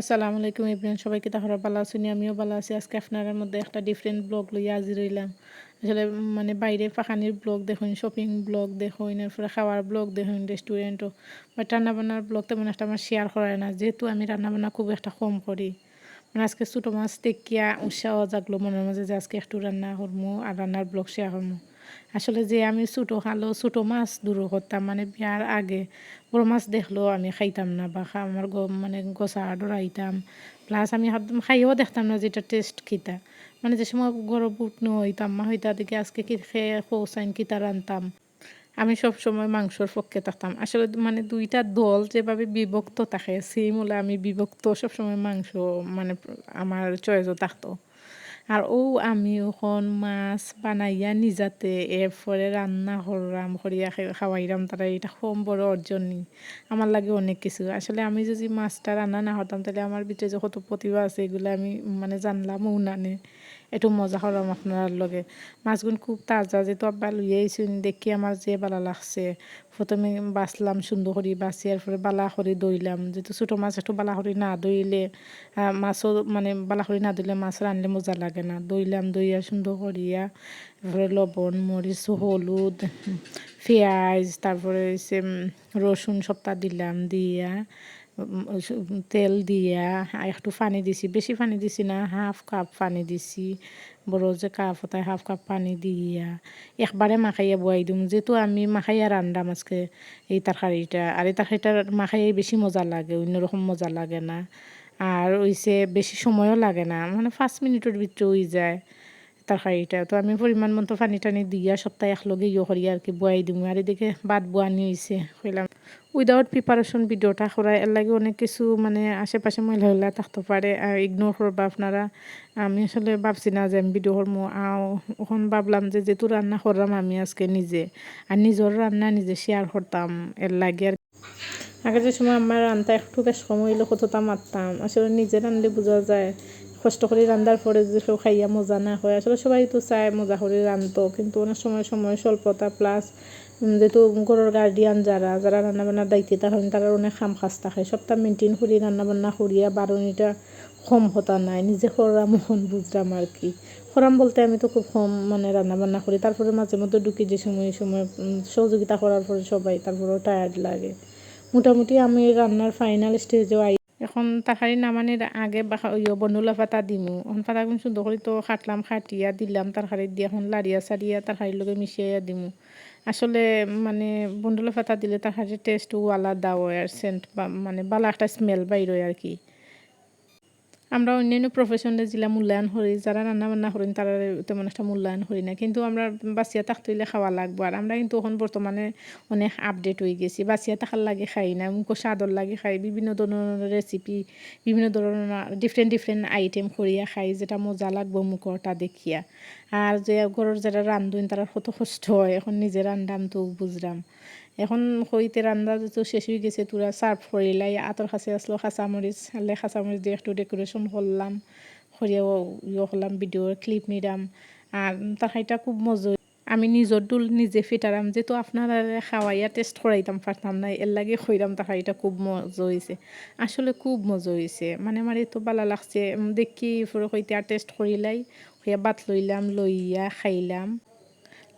আসসালামু আলাইকুম ইব্রাহিম সবাইকে তাহলে ভালো আছেন? আমিও ভালো আছি। আজকে আপনার মধ্যে একটা ডিফারেন্ট ব্লগ লইয়া আজি রইলাম আসলে মানে বাইরে পাখানির ব্লগ দেখুন শপিং ব্লগ দেখুন, এরপরে খাওয়ার ব্লগ দেখুন রেস্টুরেন্টও বাট রান্নাবান্নার ব্লগ তেমন একটা আমার শেয়ার করায় না। যেহেতু আমি রান্নাবান্না খুব একটা কম করি। মানে আজকে ছোটো মাছ দেখিয়া উৎসাহ জাগলো মনের মাঝে যে আজকে একটু রান্না করব আর রান্নার ব্লগ শেয়ার করব আসলে যে আমি ছোটো খালো, ছোটো মাছ দূর করতাম মানে বিয়ার আগে বড় মাছ দেখলেও আমি খাইতাম না বা আমার মানে গোসা ডরাইতাম। প্লাস আমি খাইও দেখতাম না যেটা টেস্ট খিতা মানে যে সময় গরম উঠনো হইতাম, মা হইতা দেখে আজকে কি খেয়ে পৌঁছাইন, কিতা রানতাম। আমি সব সময় মাংসর পক্ষে থাকতাম। আসলে মানে দুইটা দল যেভাবে বিভক্ত থাকে সেই মূলে আমি বিভক্ত সবসময় মাংস মানে আমার চয়েসও থাকতো। আর ও আমি ওখন মাছ বানাইয়া নিজাতে এরপরে রান্না করলাম, করিয়া খাওয়াইরাম তারা এটা খুব বড় অর্জন নি আমার লাগে অনেক কিছু। আসলে আমি যদি মাছটা রান্না না হতাম তাহলে আমার ভিতরে যে কত প্রতিভা আছে, এগুলো আমি মানে জানলামও নানে একটু মজা করলাম আপনার লগে। মাছগুলো খুব তাজা, যেহেতু আব্বা লুইয়ে আইসুন দেখি আমার যে বালা লাগছে। প্রথমে বাছলাম সুন্দর করি, বাছি এরপরে বালা করে দইলাম যেহেতু ছোটো মাছ, একটু বালা করে না দইলে মাছও মানে বালা করে না দইলে মাছ রানলে মজা লাগে। না। দইলাম, দইয়া সুন্দর করিয়া এরপরে লবণ, মরিচ, হলুদ, পেঁয়াজ, তারপরে হচ্ছে রসুন সবটা দিলাম, দিয়া তেল দিয়া একটু পানি দিছি। বেশি পানি দিছি না, হাফ কাপ পানি দিছি। বড় যে কাপ হতায় হাফ কাপ পানি দিয়া। একবারে মাখাইয়া বয়াই দিম। যেহেতু আমি মাখাইয়া রান্দাম আজকে এই তরকারিটা। আর এই তরকারিটা মাখাইয়াই বেশি মজা লাগে, অন্যরকম মজা লাগে না। আর ওইসে বেশি সময়ও লাগে না। মানে পাঁচ মিনিটের ভিতরে ওই যায় তরকারিটা। তো আমি পরিমাণ মতো পানি টানি দিয়া সপ্তাহে একলগে ইয়ে করি আর কি, বয়াই দিম। আর এদিকে বাদ বোয়ানি হয়েছে কইলাম। উইদাউট প্রিপারেশন ভিডিওটা করা এর লাগে অনেক কিছু মানে আশেপাশে মহিলা হইলা থাকতে পারে ইগনোর করবা আপনারা। আমি আসলে ভাবছি না যে আমি ভিডিও করব আও ভাবলাম যে যেহেতু রান্না করলাম আমি আজকে নিজে, আর নিজের রান্না নিজে শেয়ার করতাম, এর লাগে আর আগের যে সময় আমার রান্না একটু বেশ সময় হইলে কতটা মারতাম আসলে নিজে রানলে বোঝা যায়। কষ্ট করে রান্নার পরে যে কেউ খাইয়া মজা না হয়। আসলে সবাই তো চায় মজা করে রান্ধতো কিন্তু অনেক সময় সময়, স্বল্পতা প্লাস যেহেতু ঘরের গার্ডিয়ান যারা যারা রান্নাবান্নার দায়িত্বে থাকেন তারা অনেক খাম খাস থাকে সবটা মেনটেন করি রান্নাবান্না করিয়া বারণিটা কম হতা নাই। নিজে খরাম মন বুঝলাম আর কি। খরাম বলতে আমি তো খুব কম মানে রান্নাবান্না করি। তারপরে মাঝে মধ্যে ঢুকি যে সময় সময় সহযোগিতা করার পরে সবাই তারপরেও টায়ার্ড লাগে। মোটামুটি আমি রান্নার ফাইনাল স্টেজও আই এখন তাখারি নামানির আগে ইয়ে বনুলা পাতা দিমু। এখন পাতাগুলো সুন্দর করে তো খাটলাম, খাটিয়া দিলাম তারখারি দিয়ে এখন লাড়িয়া সারিয়া তারখারির লগে মিশিয়ে দিমু। আসলে মানে বন্ধুলা পাতা দিলে তারখারির টেস্ট আলাদা হয় আর সেন্ট মানে বালা একটা স্মেল বাইর আর কি। আমরা অন্যান্য প্রফেশনে যেগুলা মূল্যায়ন করি, যারা রান্না বান্না করেন তারা তেমন একটা মূল্যায়ন করি না। কিন্তু আমরা বাঁচিয়া থাকতে হইলে খাওয়া লাগবো। আর আমরা কিন্তু এখন বর্তমানে অনেক আপডেট হয়ে গেছি। বাঁচিয়া থাকার লাগে খাই না, মুখো স্বাদর লাগে খাই। বিভিন্ন ধরনের রেসিপি বিভিন্ন ধরনের ডিফারেন্ট ডিফারেন্ট আইটেম করিয়া খাই, যেটা মজা লাগবো মুখটা দেখিয়া। আর যে ঘরের যারা রান্ধুন তারা কত কষ্ট হয়, এখন নিজে রান্ধাম তো বুঝলাম এখন হইতে রান্না তো শেষ হয়ে গেছে তোরা সার্ভ করিলাই আতর কাছে আসলো খাঁচামরিচ আলে খাঁচামরিচ দিয়ে একটু ডেকোরেশন করলাম করিয়াও ইয়ে করলাম ভিডিও ক্লিপ নিলাম আর তরকারিটা খুব মজা আমি নিজের ডুল নিজে ফিটারাম যেহেতু আপনারা খাওয়াইয়া টেস্ট করাইতাম পারতাম না এর লাগে খইরাম তরকারিটা খুব মজা হয়েছে আসলে খুব মজা হয়েছে মানে আমার এত ভালো লাগছে দেখি ফুরো হইতে আর টেস্ট করিলাই হইয়া বাত লইলাম, লইয়া খাইলাম।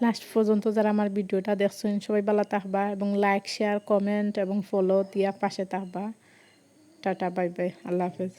লাস্ট পর্যন্ত যারা আমার ভিডিওটা দেখছেন, সবাই ভালো থাকবা এবং লাইক শেয়ার কমেন্ট এবং ফলো দিয়া পাশে থাকবা। টাটা বাই বাই আল্লাহ হাফেজ।